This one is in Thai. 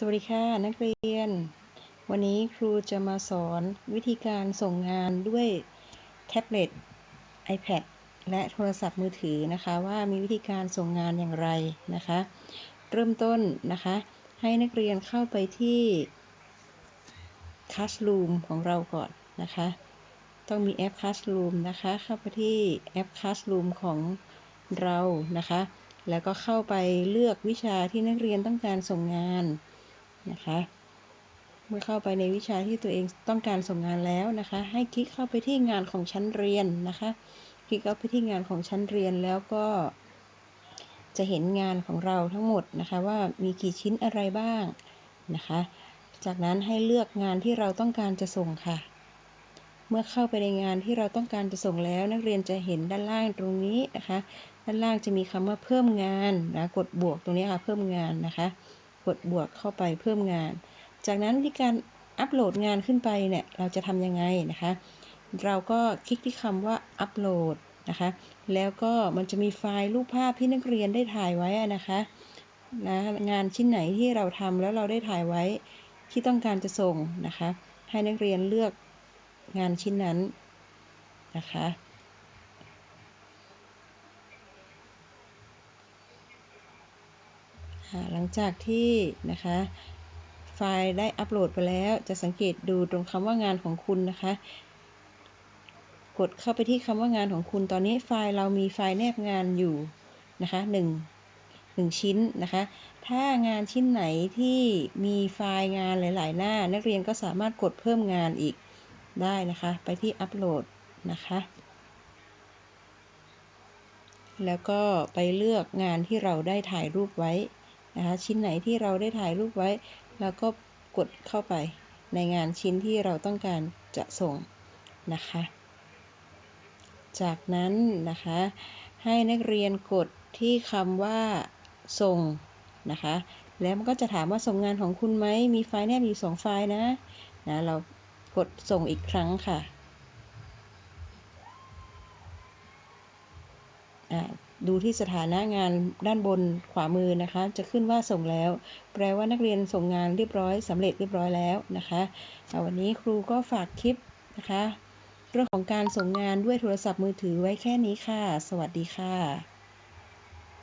สวัสดีค่ะนักเรียน วันนี้ครูจะมาสอนวิธีการส่งงานด้วยแท็บเล็ต iPad และโทรศัพท์มือถือนะคะว่ามีวิธีการส่งงานอย่างไรนะคะ เริ่มต้นนะคะ ให้นักเรียนเข้าไปที่ Classroom ของเราก่อนนะคะ ต้องมีแอป Classroom นะคะ เข้าไปที่แอป Classroom ของเรานะคะ แล้วก็เข้าไปเลือกวิชาที่นักเรียนต้องการส่งงาน นะคะ เมื่อเข้าไปในวิชาที่ตัวเองต้องการส่งงานแล้วนะคะ ให้คลิกเข้าไปที่งานของชั้นเรียนนะคะ คลิกเข้าไปที่งานของชั้นเรียนแล้วก็ จะเห็นงานของเราทั้งหมดนะคะว่ามีกี่ชิ้นอะไรบ้างนะคะ จากนั้นให้เลือกงานที่เราต้องการจะส่งค่ะ เมื่อเข้าไปในงานที่เราต้องการจะส่งแล้ว นักเรียนจะเห็นด้านล่างตรงนี้นะคะ ด้านล่างจะมีคำว่าเพิ่มงานนะ กดบวกตรงนี้ค่ะ เพิ่มงานนะคะ กดบวกเข้าไปเพิ่มงาน จากนั้นวิธีการอัปโหลดงานขึ้นไปเนี่ยเราจะทำยังไงนะคะ เราก็คลิกที่คำว่าอัปโหลดนะคะ แล้วก็มันจะมีไฟล์รูปภาพที่นักเรียนได้ถ่ายไว้นะคะนะงานชิ้นไหนที่เราทำแล้วเราได้ถ่ายไว้ที่ต้องการจะส่งนะคะ ให้นักเรียนเลือกงานชิ้นนั้นนะคะ หลังจากที่นะคะไฟล์ได้อัปโหลดไปแล้ว จะสังเกตดูตรงคำว่างานของคุณนะคะ กดเข้าไปที่คำว่างานของคุณ ตอนนี้ไฟล์เรามีไฟล์แนบงานอยู่นะคะ1 1ชิ้นนะคะ ถ้างานชิ้นไหนที่มีไฟล์งานหลาย ๆ หน้า นักเรียนก็สามารถกดเพิ่มงานอีกได้นะคะ ไปที่อัปโหลดนะคะ แล้วก็ไปเลือกงานที่เราได้ถ่ายรูปไว้ นะคะชิ้นไหนที่เราได้ถ่ายรูปไว้ แล้วก็กดเข้าไปในงานชิ้นที่เราต้องการจะส่งนะคะ จากนั้นนะคะ ให้นักเรียนกดที่คำว่าส่งนะคะ แล้วมันก็จะถามว่าส่งงานของคุณไหม มีไฟล์แนบอยู่2ไฟล์นะนะ เรากดส่งอีกครั้งค่ะ ดูที่สถานะงานด้านบนขวามือนะคะ จะขึ้นว่าส่งแล้ว แปลว่านักเรียนส่งงานเรียบร้อยสำเร็จเรียบร้อยแล้วนะคะวันนี้ครูก็ฝากคลิปนะคะ เรื่องของการส่งงานด้วยโทรศัพท์มือถือไว้แค่นี้ค่ะ สวัสดีค่ะ